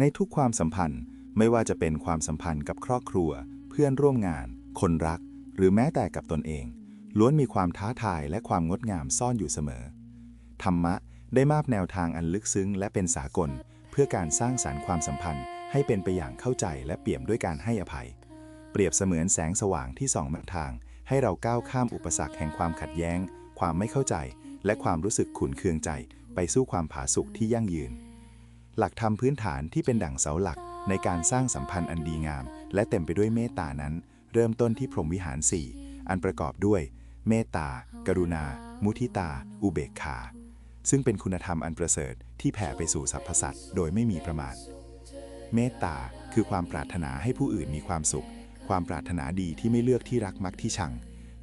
ในทุกความสัมพันธ์ไม่ว่าจะเป็นความสัมพันธ์กับครอบครัว เพื่อนร่วมงาน คนรัก หรือแม้แต่กับตนเอง ล้วนมีความท้าทายและความงดงามซ่อนอยู่เสมอ ธรรมะได้มาบแนวทางอันลึกซึ้งและเป็นสากล เพื่อการสร้างสารรค์ความสัมพันธ์ ให้เป็นไปอย่างเข้าใจและเปี่ยมด้วยการให้อภัย เปรียบเสมือนแสงสว่างที่ส่องมาทาง ให้เราก้าวข้ามอุปสรรคแห่งความขัดแย้ง ความไม่เข้าใจ และความรู้สึกขุนเคืองใจ ไปสู่ความผาสุกที่ยั่งยืน หลักธรรมพื้นฐานที่เป็นดั่งเสาหลักในการสร้างสัมพันธ์อันดีงาม และเต็มไปด้วยเมตตานั้น เริ่มต้นที่พรหมวิหารสี่อันประกอบด้วย เมตตา กรุณา มุทิตา อุเบกขา ซึ่งเป็นคุณธรรมอันประเสริฐที่แผ่ไปสู่สรรพสัตว์โดยไม่มีประมาณ เมตตาคือความปรารถนาให้ผู้อื่นมีความสุข ความปรารถนาดีที่ไม่เลือกที่รักมักที่ชัง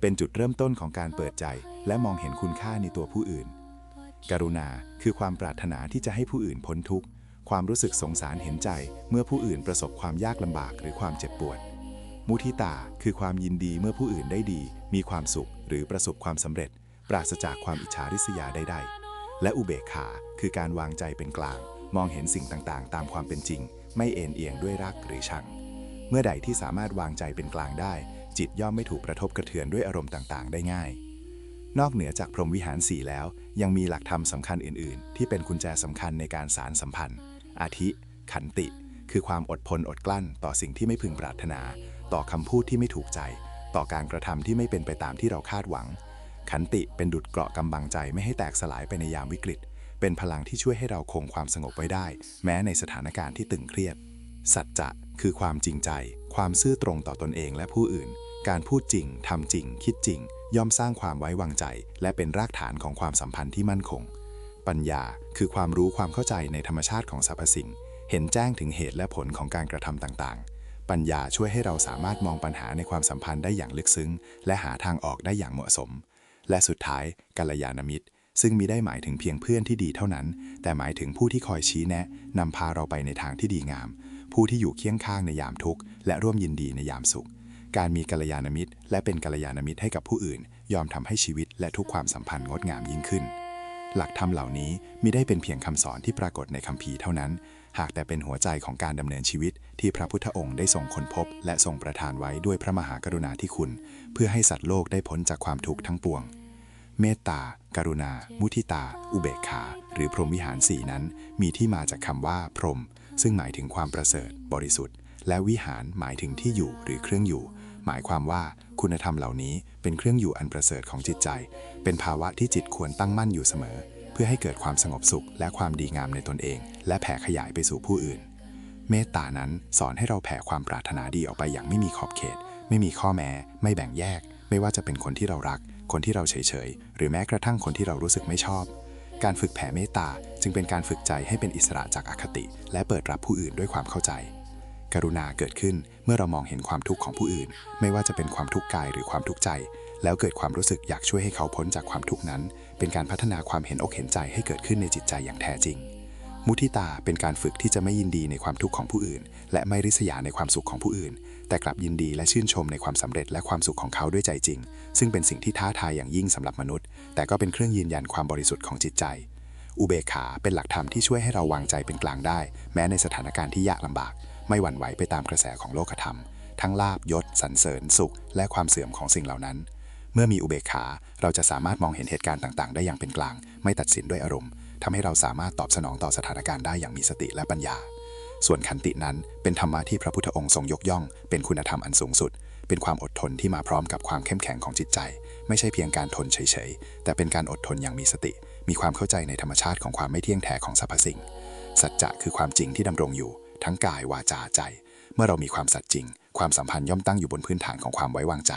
เป็นจุดเริ่มต้นของการเปิดใจ และมองเห็นคุณค่าในตัวผู้อื่น กรุณาคือความปรารถนาที่จะให้ผู้อื่นพ้นทุกข์ ความรู้สึกสงสารเห็นใจเมื่อผู้อื่นประสบความยากลำบากหรือความเจ็บปวด มุทิตาคือความยินดีเมื่อผู้อื่นได้ดี มีความสุขหรือประสบความสำเร็จ ปราศจากความอิจฉาริษยาใดๆ และอุเบกขาคือการวางใจเป็นกลาง มองเห็นสิ่งต่างๆ ตามความเป็นจริง ไม่เอ็นเอียงด้วยรักหรือชัง เมื่อใดที่สามารถวางใจเป็นกลางได้ จิตย่อมไม่ถูกกระทบกระเทือนด้วยอารมณ์ต่างๆ ได้ง่ายนอกเหนือจากพรหมวิหารสี่แล้ว ยังมีหลักธรรมสำคัญอื่น ๆ ที่เป็นกุญแจสำคัญในการสารสัมพันธ์ อาทิ ขันติ คือความอดทนอดกลั้น ต่อสิ่งที่ไม่พึงปรารถนา ต่อคำพูดที่ไม่ถูกใจ ต่อการกระทำที่ไม่เป็นไปตามที่เราคาดหวัง ขันติเป็นดุจเกราะกำบังใจไม่ให้แตกสลายไปในยามวิกฤต เป็นพลังที่ช่วยให้เราคงความสงบไว้ได้ แม้ในสถานการณ์ที่ตึงเครียด สัจจะคือความจริงใจ ความซื่อตรงต่อตนเองและผู้อื่น การพูดจริงทำจริง คิดจริง ย่อมสร้างความไว้วางใจ และเป็นรากฐานของความสัมพันธ์ที่มั่นคง ปัญญา คือความรู้ความเข้าใจในธรรมชาติของสรรพสิ่ง เห็นแจ้งถึงเหตุและผลของการกระทำต่างๆ ปัญญาช่วยให้เราสามารถมองปัญหาในความสัมพันธ์ได้อย่างลึกซึ้ง และหาทางออกได้อย่างเหมาะสม และสุดท้ายกัลยาณมิตร ซึ่งมิได้หมายถึงเพียงเพื่อนที่ดีเท่านั้น แต่หมายถึงผู้ที่คอยชี้แนะนำพาเราไปในทางที่ดีงาม ผู้ที่อยู่เคียงข้างในยามทุกข์และร่วมยินดีในยามสุขการมีกัลยาณมิตร และเป็นกัลยาณมิตรให้กับผู้อื่น ยอมทำให้ชีวิตและทุกความสัมพันธ์งดงามยิ่งขึ้น หลักธรรมเหล่านี้มิได้เป็นเพียงคำสอนที่ปรากฏในคัมภีร์เท่านั้น หากแต่เป็นหัวใจของการดำเนินชีวิตที่พระพุทธองค์ได้ทรงค้นพบ และทรงประทานไว้ด้วยพระมหากรุณาธิคุณ เพื่อให้สัตว์โลกได้พ้นจากความทุกข์ทั้งปวง เมตตากรุณา มุทิตา อุเบกขา หรือพรหมวิหารสี่นั้น มีที่มาจากคำว่า พรหมซึ่งหมายถึงความประเสริฐ บริสุทธิ์ และวิหารหมายถึงที่อยู่หรือเครื่องอยู่ หมายความว่า คุณธรรมเหล่านี้เป็นเครื่องอยู่อันประเสริฐของจิตใจ เป็นภาวะที่จิตควรตั้งมั่นอยู่เสมอ เพื่อให้เกิดความสงบสุขและความดีงามในตนเอง และแผ่ขยายไปสู่ผู้อื่น เมตตานั้นสอนให้เราแผ่ความปรารถนาดีออกไปอย่างไม่มีขอบเขต ไม่มีข้อแม้ ไม่แบ่งแยก ไม่ว่าจะเป็นคนที่เรารัก คนที่เราเฉยๆ หรือแม้กระทั่งคนที่เรารู้สึกไม่ชอบ การฝึกแผ่เมตตาจึงเป็นการฝึกใจให้เป็นอิสระจากอคติ และเปิดรับผู้อื่นด้วยความเข้าใจ กรุณาเกิดขึ้นเมื่อเรามองเห็นความทุกข์ของผู้อื่น ไม่ว่าจะเป็นความทุกข์กายหรือความทุกข์ใจ แล้วเกิดความรู้สึกอยากช่วยให้เขาพ้นจากความทุกข์นั้น เป็นการพัฒนาความเห็นอกเห็นใจให้เกิดขึ้นในจิตใจอย่างแท้จริง มุทิตาเป็นการฝึกที่จะไม่ยินดีในความทุกข์ของผู้อื่น และไม่ริษยาในความสุขของผู้อื่น แต่กลับยินดีและชื่นชมในความสำเร็จและความสุขของเขาด้วยใจจริง ซึ่งเป็นสิ่งที่ท้าทายอย่างยิ่งสำหรับมนุษย์ แต่ก็เป็นเครื่องยืนยันความบริสุทธิ์ของจิตใจอุเบกขาเป็นหลักธรรมที่ช่วยให้เราวางใจเป็นกลางได้ แม้ในสถานการณ์ที่ยากลำบาก ไม่หวั่นไหวไปตามกระแสของโลกธรรม ทั้งลาบยศสรรเสริญสุข และความเสื่อมของสิ่งเหล่านั้น เมื่อมีอุเบกขา เราจะสามารถมองเห็นเหตุการณ์ต่างๆ ได้อย่างเป็นกลาง ไม่ตัดสินด้วยอารมณ์ทำให้เราสามารถตอบสนองต่อสถานการณ์ได้อย่างมีสติและปัญญา ส่วนขันตินั้นเป็นธรรมะที่พระพุทธองค์ทรงยกย่อง เป็นคุณธรรมอันสูงสุด เป็นความอดทนที่มาพร้อมกับความเข้มแข็งของจิตใจ ไม่ใช่เพียงการทนเฉยๆ แต่เป็นการอดทนอย่างมีสติ มีความเข้าใจในธรรมชาติของความไม่เที่ยงแท้ของสรรพสิ่ง สัจจะคือความจริงที่ดำรงอยู่ ทั้งกายวาจาใจ เมื่อเรามีความสัตย์จริง ความสัมพันธ์ย่อมตั้งอยู่บนพื้นฐานของความไว้วางใจ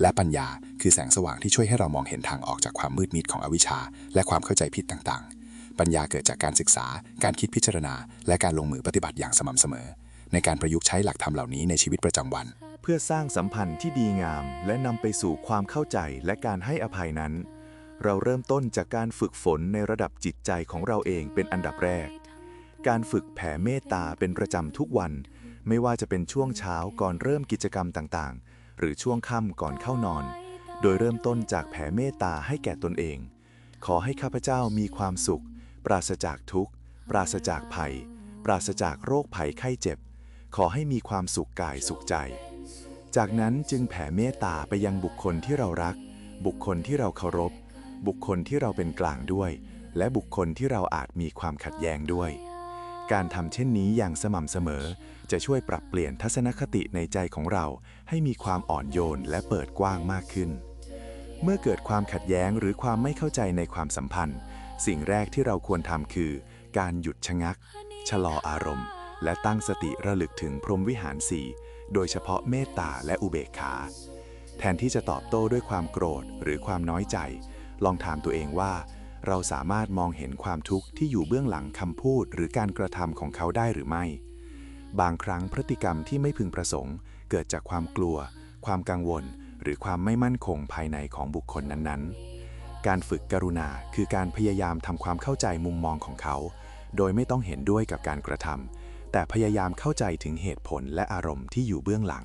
และปัญญาคือแสงสว่างที่ช่วยให้เรามองเห็นทางออกจากความมืดมิดของอวิชชา และความเข้าใจผิดต่างๆ ปัญญาเกิดจากการศึกษา การคิดพิจารณา และการลงมือปฏิบัติอย่างสม่ำเสมอ ในการประยุกต์ใช้หลักธรรมเหล่านี้ในชีวิตประจำวัน เพื่อสร้างสัมพันธ์ที่ดีงาม และนำไปสู่ความเข้าใจและการให้อภัยนั้น เราเริ่มต้นจากการฝึกฝนในระดับจิตใจของเราเองเป็นอันดับแรก การฝึกแผ่เมตตาเป็นประจำทุกวัน ไม่ว่าจะเป็นช่วงเช้าก่อนเริ่มกิจกรรมต่างๆ หรือช่วงค่ำก่อนเข้านอน โดยเริ่มต้นจากแผ่เมตตาให้แก่ตนเอง ขอให้ข้าพเจ้ามีความสุข ปราศจากทุกข์ ปราศจากภัย ปราศจากโรคภัยไข้เจ็บ ขอให้มีความสุขกายสุขใจ จากนั้นจึงแผ่เมตตาไปยังบุคคลที่เรารัก บุคคลที่เราเคารพ บุคคลที่เราเป็นกลางด้วย และบุคคลที่เราอาจมีความขัดแย้งด้วย การทำเช่นนี้อย่างสม่ำเสมอ จะช่วยปรับเปลี่ยนทัศนคติในใจของเรา ให้มีความอ่อนโยนและเปิดกว้างมากขึ้น เมื่อเกิดความขัดแย้งหรือความไม่เข้าใจในความสัมพันธ์ สิ่งแรกที่เราควรทำคือ การหยุดชะงัก ชะลออารมณ์ และตั้งสติระลึกถึงพรหมวิหารสี่โดยเฉพาะเมตตาและอุเบกขา แทนที่จะตอบโต้ด้วยความโกรธหรือความน้อยใจ ลองถามตัวเองว่า เราสามารถมองเห็นความทุกข์ที่อยู่เบื้องหลังคำพูดหรือการกระทำของเขาได้หรือไม่ บางครั้งพฤติกรรมที่ไม่พึงประสงค์ เกิดจากความกลัว ความกังวล หรือความไม่มั่นคงภายในของบุคคลนั้นๆ การฝึกกรุณาคือการพยายามทำความเข้าใจมุมมองของเขา โดยไม่ต้องเห็นด้วยกับการกระทำแต่พยายามเข้าใจถึงเหตุผลและอารมณ์ที่อยู่เบื้องหลัง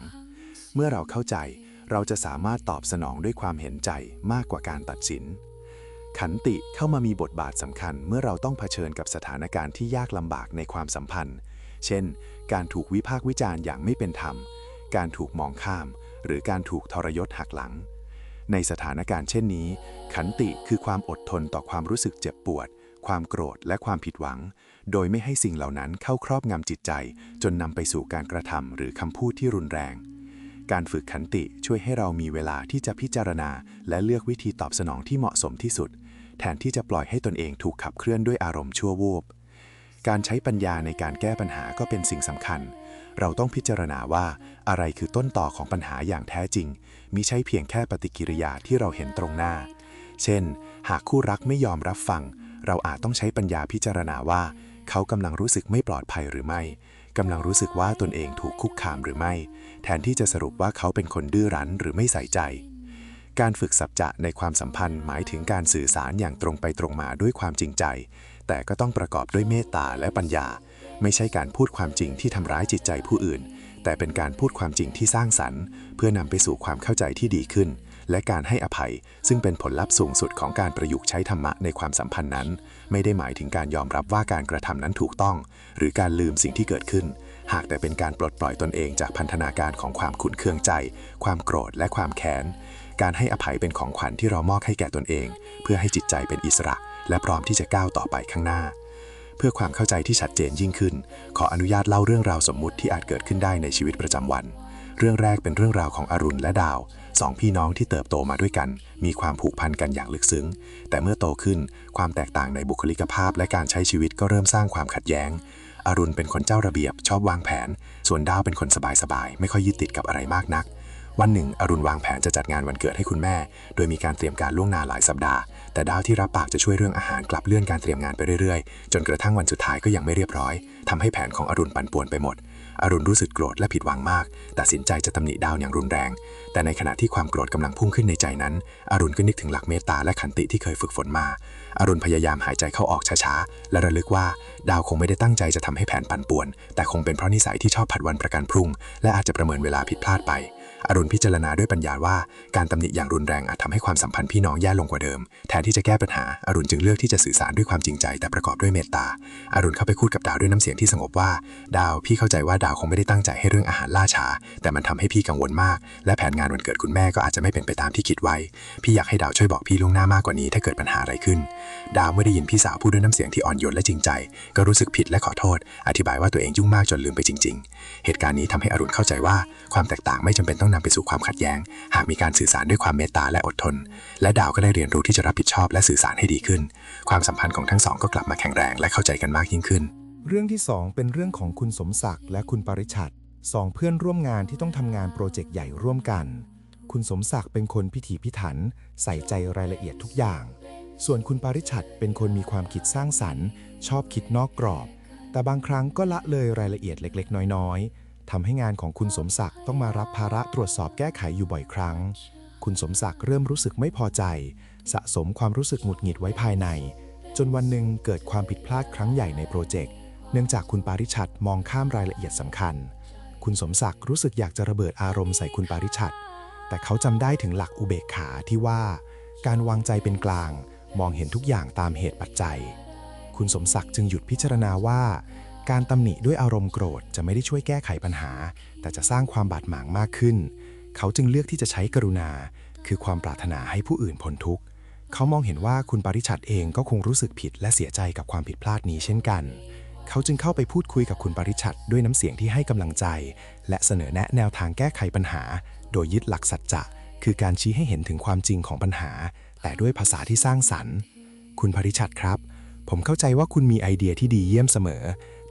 เมื่อเราเข้าใจเราจะสามารถตอบสนองด้วยความเห็นใจมากกว่าการตัดสิน ขันติเข้ามามีบทบาทสำคัญเมื่อเราต้องเผชิญกับสถานการณ์ที่ยากลำบากในความสัมพันธ์ เช่น การถูกวิพากษ์วิจารณ์อย่างไม่เป็นธรรม การถูกมองข้าม หรือการถูกทรยศหักหลัง ในสถานการณ์เช่นนี้ ขันติคือความอดทนต่อความรู้สึกเจ็บปวด ความโกรธและความผิดหวัง โดยไม่ให้สิ่งเหล่านั้นเข้าครอบงำจิตใจ จนนำไปสู่การกระทำหรือคำพูดที่รุนแรง การฝึกขันติช่วยให้เรามีเวลาที่จะพิจารณา และเลือกวิธีตอบสนองที่เหมาะสมที่สุด แทนที่จะปล่อยให้ตนเองถูกขับเคลื่อนด้วยอารมณ์ชั่ววูบ การใช้ปัญญาในการแก้ปัญหาก็เป็นสิ่งสำคัญ เราต้องพิจารณาว่าอะไรคือต้นต่อของปัญหาอย่างแท้จริง มิใช่เพียงแค่ปฏิกิริยาที่เราเห็นตรงหน้า เช่น หากคู่รักไม่ยอมรับฟัง เราอาจต้องใช้ปัญญาพิจารณาว่า เขากำลังรู้สึกไม่ปลอดภัยหรือไม่กำลังรู้สึกว่าตนเองถูกคุกคามหรือไม่ แทนที่จะสรุปว่าเขาเป็นคนดื้อรั้นหรือไม่ใส่ใจ การฝึกสัจจะในความสัมพันธ์หมายถึงการสื่อสารอย่างตรงไปตรงมาด้วยความจริงใจ แต่ก็ต้องประกอบด้วยเมตตาและปัญญา ไม่ใช่การพูดความจริงที่ทำร้ายจิตใจผู้อื่น แต่เป็นการพูดความจริงที่สร้างสรรค์ เพื่อนำไปสู่ความเข้าใจที่ดีขึ้น และการให้อภัย ซึ่งเป็นผลลัพธ์สูงสุดของการประยุกต์ใช้ธรรมะในความสัมพันธ์นั้น ไม่ได้หมายถึงการยอมรับว่าการกระทำนั้นถูกต้อง หรือการลืมสิ่งที่เกิดขึ้นหากแต่เป็นการปลดปล่อยตนเองจากพันธนาการของความขุนเคืองใจ ความโกรธและความแค้น การให้อภัยเป็นของขวัญที่เรามอบให้แก่ตนเอง เพื่อให้จิตใจเป็นอิสระ และพร้อมที่จะก้าวต่อไปข้างหน้า เพื่อความเข้าใจที่ชัดเจนยิ่งขึ้น ขออนุญาตเล่าเรื่องราวสมมุติที่อาจเกิดขึ้นได้ในชีวิตประจำวัน เรื่องแรกเป็นเรื่องราวของอรุณและดาวสองพี่น้องที่เติบโตมาด้วยกัน มีความผูกพันกันอย่างลึกซึ้ง แต่เมื่อโตขึ้นความแตกต่างในบุคลิกภาพและการใช้ชีวิตก็เริ่มสร้างความขัดแย้งอรุณเป็นคนเจ้าระเบียบ ชอบวางแผน ส่วนดาวเป็นคนสบายๆ ไม่ค่อยยึดติดกับอะไรมากนัก วันหนึ่ง อรุณวางแผนจะจัดงานวันเกิดให้คุณแม่ โดยมีการเตรียมการล่วงหน้าหลายสัปดาห์ แต่ดาวที่รับปากจะช่วยเรื่องอาหารกลับเลื่อนการเตรียมงานไปเรื่อยๆ จนกระทั่งวันสุดท้ายก็ยังไม่เรียบร้อยทำให้แผนของอรุณปั่นป่วนไปหมด อรุณรู้สึกโกรธและผิดหวังมาก ตัดสินใจจะตำหนิดาวอย่างรุนแรง แต่ในขณะที่ความโกรธกำลังพุ่งขึ้นในใจนั้น อรุณก็นึกถึงหลักเมตตาและขันติที่เคยฝึกฝนมา อรุณพยายามหายใจเข้าออกช้าๆ และระลึกว่า ดาวคงไม่ได้ตั้งใจจะทำให้แผนปั่นป่วน แต่คงเป็นเพราะนิสัยที่ชอบผัดวันประกันพรุ่ง และอาจจะประเมินเวลาผิดพลาดไป อรุณพิจารณาด้วยปัญญาว่าการตำหนิอย่างรุนแรงอาจทำให้ความสัมพันธ์พี่น้องแย่ลงกว่าเดิม แทนที่จะแก้ปัญหาอรุณจึงเลือกที่จะสื่อสารด้วยความจริงใจ แต่ประกอบด้วยเมตตาอรุณเข้าไปพูดกับดาวด้วยน้ำเสียงที่สงบว่า ดาวพี่เข้าใจว่าดาวคงไม่ได้ตั้งใจให้เรื่องอาหารล่าช้า แต่มันทำให้พี่กังวลมาก และแผนงานวันเกิดคุณแม่ก็อาจจะไม่เป็นไปตามที่คิดไว้ พี่อยากให้ดาวช่วยบอกพี่ล่วงหน้ามากกว่านี้ถ้าเกิดปัญหาอะไรขึ้น ดาวเมื่อได้ยินพี่สาวพูดด้วยน้ำเสียงที่อ่อนโยนและจริงใจ ก็รู้สึกผิดและขอโทษ อธิบายว่าตัวเองยุ่งมากจนลืมไปจริง ๆ เหตุการณ์นี้ทำให้อรุณเข้าใจว่าความแตกต่างไม่จำเป็นต้องนำไปสู่ความขัดแย้ง หากมีการสื่อสารด้วยความเมตตาและอดทน และดาวก็ได้เรียนรู้ที่จะรับผิดชอบและสื่อสารให้ดีขึ้น ความสัมพันธ์ของทั้งสองก็กลับมาแข็งแรงและเข้าใจกันมากยิ่งขึ้น เรื่องที่ 2 เป็นเรื่องของคุณสมศักดิ์และคุณปริชัดสองเพื่อนร่วมงานที่ต้องทำงานโปรเจกต์ใหญ่ร่วมกัน คุณสมศักดิ์เป็นคนพิถีพิถัน ใส่ใจรายละเอียดทุกอย่าง ส่วนคุณปริชัดเป็นคนมีความคิดสร้างสรรค์ ชอบคิดนอกกรอบ แต่บางครั้งก็ละเลยรายละเอียดเล็ก ๆ น้อยๆ ทำให้งานของคุณสมศักดิ์ต้องมารับภาระตรวจสอบแก้ไขอยู่บ่อยครั้ง คุณสมศักดิ์เริ่มรู้สึกไม่พอใจ สะสมความรู้สึกหงุดหงิดไว้ภายใน จนวันหนึ่งเกิดความผิดพลาดครั้งใหญ่ในโปรเจกต์ เนื่องจากคุณปาริชัดมองข้ามรายละเอียดสำคัญ คุณสมศักดิ์รู้สึกอยากจะระเบิดอารมณ์ใส่คุณปาริชัด แต่เขาจำได้ถึงหลักอุเบกขาที่ว่า การวางใจเป็นกลาง มองเห็นทุกอย่างตามเหตุปัจจัย คุณสมศักดิ์จึงหยุดพิจารณาว่า การตำหนิด้วยอารมณ์โกรธจะไม่ได้ช่วยแก้ไขปัญหา แต่จะสร้างความบาดหมางมากขึ้น เขาจึงเลือกที่จะใช้กรุณา คือความปรารถนาให้ผู้อื่นพ้นทุกข์ เขามองเห็นว่าคุณปริชัดเองก็คงรู้สึกผิดและเสียใจกับความผิดพลาดนี้เช่นกัน เขาจึงเข้าไปพูดคุยกับคุณปริชัดด้วยน้ำเสียงที่ให้กำลังใจ และเสนอแนะแนวทางแก้ไขปัญหา โดยยึดหลักสัจจะ คือการชี้ให้เห็นถึงความจริงของปัญหา แต่ด้วยภาษาที่สร้างสรรค์ คุณปริชัดครับ ผมเข้าใจว่าคุณมีไอเดียที่ดีเยี่ยมเสมอ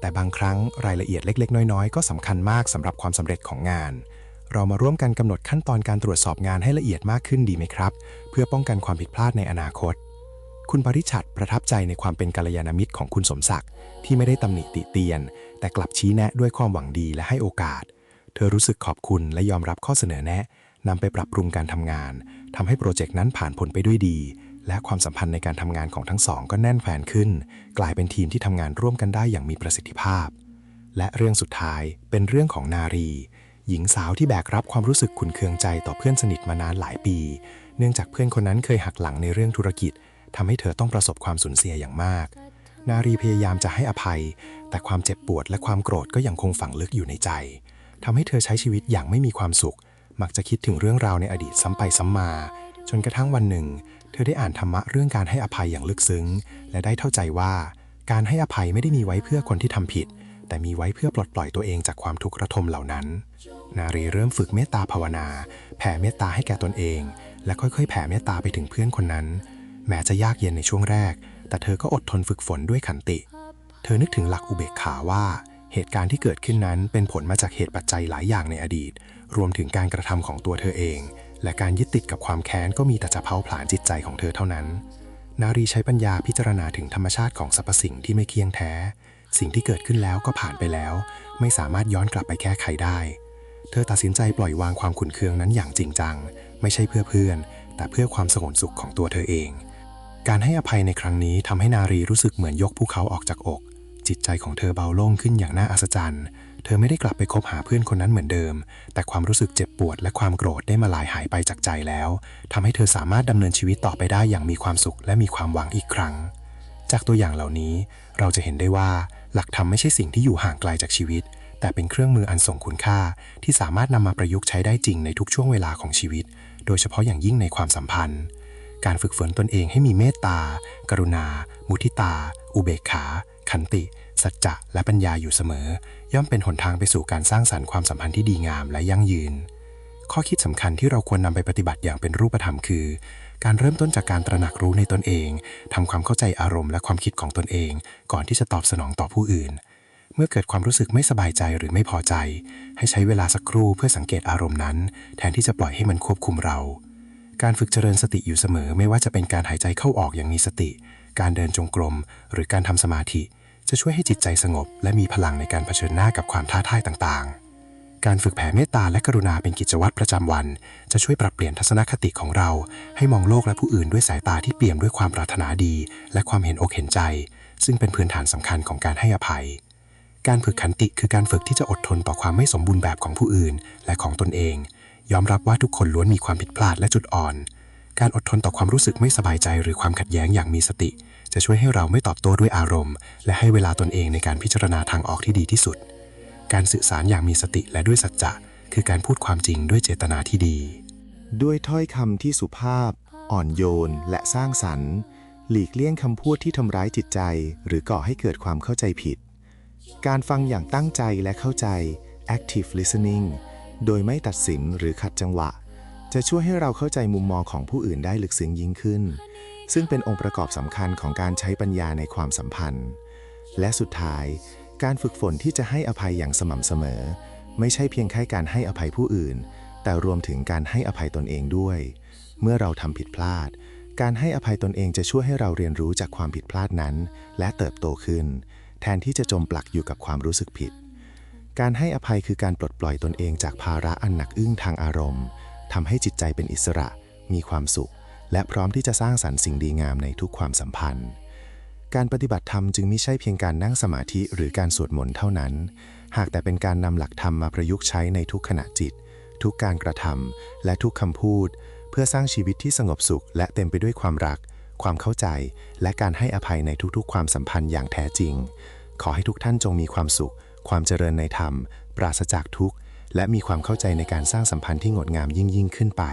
แต่บางครั้งรายละเอียดเล็ก ๆ น้อยๆ ก็สำคัญมากสำหรับความสำเร็จของงาน เรามาร่วมกันกำหนดขั้นตอนการตรวจสอบงานให้ละเอียดมากขึ้นดีไหมครับ เพื่อป้องกันความผิดพลาดในอนาคต คุณปริชัดประทับใจในความเป็นกัลยาณมิตรของคุณสมศักดิ์ที่ไม่ได้ตำหนิติเตียน แต่กลับชี้แนะด้วยความหวังดีและให้โอกาส เธอรู้สึกขอบคุณและยอมรับข้อเสนอแนะนำไปปรับปรุงการทำงานทำให้โปรเจกต์นั้นผ่านพ้นไปด้วยดี และความสัมพันธ์ในการทำงานของทั้งสองก็แน่นแฟนขึ้น กลายเป็นทีมที่ทำงานร่วมกันได้อย่างมีประสิทธิภาพ และเรื่องสุดท้ายเป็นเรื่องของนารี หญิงสาวที่แบกรับความรู้สึกขุนเคืองใจต่อเพื่อนสนิทมานานหลายปี เนื่องจากเพื่อนคนนั้นเคยหักหลังในเรื่องธุรกิจทำให้เธอต้องประสบความสูญเสียอย่างมาก นารีพยายามจะให้อภัย แต่ความเจ็บปวดและความโกรธก็ยังคงฝังลึกอยู่ในใจทำให้เธอใช้ชีวิตอย่างไม่มีความสุข มักจะคิดถึงเรื่องราวในอดีตซ้ำไปซ้ำมา จนกระทั่งวันหนึ่ง เธอได้อ่านธรรมะเรื่องการให้อภัยอย่างลึกซึ้ง และได้เข้าใจว่า การให้อภัยไม่ได้มีไว้เพื่อคนที่ทำผิด แต่มีไว้เพื่อปลดปล่อยตัวเองจากความทุกข์ระทมเหล่านั้น นารีเริ่มฝึกเมตตาภาวนา แผ่เมตตาให้แก่ตนเอง และค่อยๆ แผ่เมตตาไปถึงเพื่อนคนนั้น แม้จะยากเย็นในช่วงแรก แต่เธอก็อดทนฝึกฝนด้วยขันติ เธอนึกถึงหลักอุเบกขาว่าเหตุการณ์ที่เกิดขึ้นนั้นเป็นผลมาจากเหตุปัจจัยหลายอย่างในอดีต รวมถึงการกระทำของตัวเธอเอง และการยึดติดกับความแค้นก็มีแต่จะเผาผลาญจิตใจของเธอเท่านั้น นารีใช้ปัญญาพิจารณาถึงธรรมชาติของสรรพสิ่งที่ไม่เคียงแท้ สิ่งที่เกิดขึ้นแล้วก็ผ่านไปแล้ว ไม่สามารถย้อนกลับไปแก้ไขได้ เธอตัดสินใจปล่อยวางความขุนเคืองนั้นอย่างจริงจัง ไม่ใช่เพื่อเพื่อน แต่เพื่อความสงบสุขของตัวเธอเอง การให้อภัยในครั้งนี้ทำให้นารีรู้สึกเหมือนยกภูเขาออกจากอก จิตใจของเธอเบาโล่งขึ้นอย่างน่าอัศจรรย์ เธอไม่ได้กลับไปคบหาเพื่อนคนนั้นเหมือนเดิม แต่ความรู้สึกเจ็บปวดและความโกรธได้มาลายหายไปจากใจแล้วทำให้เธอสามารถดำเนินชีวิตต่อไปได้อย่างมีความสุขและมีความหวังอีกครั้ง จากตัวอย่างเหล่านี้ เราจะเห็นได้ว่าหลักธรรมไม่ใช่สิ่งที่อยู่ห่างไกลจากชีวิต แต่เป็นเครื่องมืออันทรงคุณค่า ที่สามารถนำมาประยุกต์ใช้ได้จริงในทุกช่วงเวลาของชีวิต โดยเฉพาะอย่างยิ่งในความสัมพันธ์ การฝึกฝนตนเองให้มีเมตตา กรุณา มุทิตา อุเบกขา ขันติ สัจจะและปัญญาอยู่เสมอ ย่อมเป็นหนทางไปสู่การสร้างสรรค์ความสัมพันธ์ที่ดีงามและยั่งยืน ข้อคิดสำคัญที่เราควรนำไปปฏิบัติอย่างเป็นรูปธรรมคือ การเริ่มต้นจากการตระหนักรู้ในตนเองทำความเข้าใจอารมณ์และความคิดของตนเอง ก่อนที่จะตอบสนองต่อผู้อื่น เมื่อเกิดความรู้สึกไม่สบายใจหรือไม่พอใจ ให้ใช้เวลาสักครู่เพื่อสังเกตอารมณ์นั้น แทนที่จะปล่อยให้มันควบคุมเรา การฝึกเจริญสติอยู่เสมอ ไม่ว่าจะเป็นการหายใจเข้าออกอย่างมีสติ การเดินจงกรม หรือการทำสมาธิ จะช่วยให้จิตใจสงบ และมีพลังในการเผชิญหน้ากับความท้าทายต่างๆ การฝึกแผ่เมตตาและกรุณาเป็นกิจวัตรประจำวัน จะช่วยปรับเปลี่ยนทัศนคติของเรา ให้มองโลกและผู้อื่นด้วยสายตาที่เปี่ยมด้วยความปรารถนาดี และความเห็นอกเห็นใจ ซึ่งเป็นพื้นฐานสำคัญของการให้อภัย การฝึกขันติคือการฝึกที่จะอดทนต่อความไม่สมบูรณ์แบบของผู้อื่น และของตนเอง ยอมรับว่าทุกคนล้วนมีความผิดพลาดและจุดอ่อน การอดทนต่อความรู้สึกไม่สบายใจหรือความขัดแย้งอย่างมีสติ จะช่วยให้เราไม่ตอบโต้ด้วยอารมณ์ และให้เวลาตนเองในการพิจารณาทางออกที่ดีที่สุด การสื่อสารอย่างมีสติและด้วยสัจจะคือการพูดความจริงด้วยเจตนาที่ดี ด้วยถ้อยคำที่สุภาพ อ่อนโยน และสร้างสรรค์ หลีกเลี่ยงคำพูดที่ทำร้ายจิตใจ หรือก่อให้เกิดความเข้าใจผิด การฟังอย่างตั้งใจและเข้าใจ active listening โดยไม่ตัดสินหรือขัดจังหวะ จะช่วยให้เราเข้าใจมุมมองของผู้อื่นได้ลึกซึ้งยิ่งขึ้น ซึ่งเป็นองค์ประกอบสำคัญของการใช้ปัญญาในความสัมพันธ์ และสุดท้าย การฝึกฝนที่จะให้อภัยอย่างสม่ำเสมอ ไม่ใช่เพียงแค่การให้อภัยผู้อื่น แต่รวมถึงการให้อภัยตนเองด้วย เมื่อเราทำผิดพลาด การให้อภัยตนเองจะช่วยให้เราเรียนรู้จากความผิดพลาดนั้น และเติบโตขึ้น แทนที่จะจมปลักอยู่กับความรู้สึกผิด การให้อภัยคือการปลดปล่อยตนเองจากภาระอันหนักอึ้งทางอารมณ์ทำให้จิตใจเป็นอิสระ มีความสุข และพร้อมที่จะสร้างสรรค์สิ่งดีงามในทุกความสัมพันธ์ การปฏิบัติธรรมจึงไม่ใช่เพียงการนั่งสมาธิหรือการสวดมนต์เท่านั้น หากแต่เป็นการนำหลักธรรมมาประยุกต์ใช้ในทุกขณะจิต ทุกการกระทำและทุกคำพูด เพื่อสร้างชีวิตที่สงบสุข และเต็มไปด้วยความรัก ความเข้าใจ และการให้อภัยในทุกๆ ความสัมพันธ์อย่างแท้จริง ขอให้ทุกท่านจงมีความสุข ความเจริญในธรรม ปราศจากทุกข์และมีความเข้าใจในการสร้างสัมพันธ์ที่งดงามยิ่งยิ่งขึ้นไป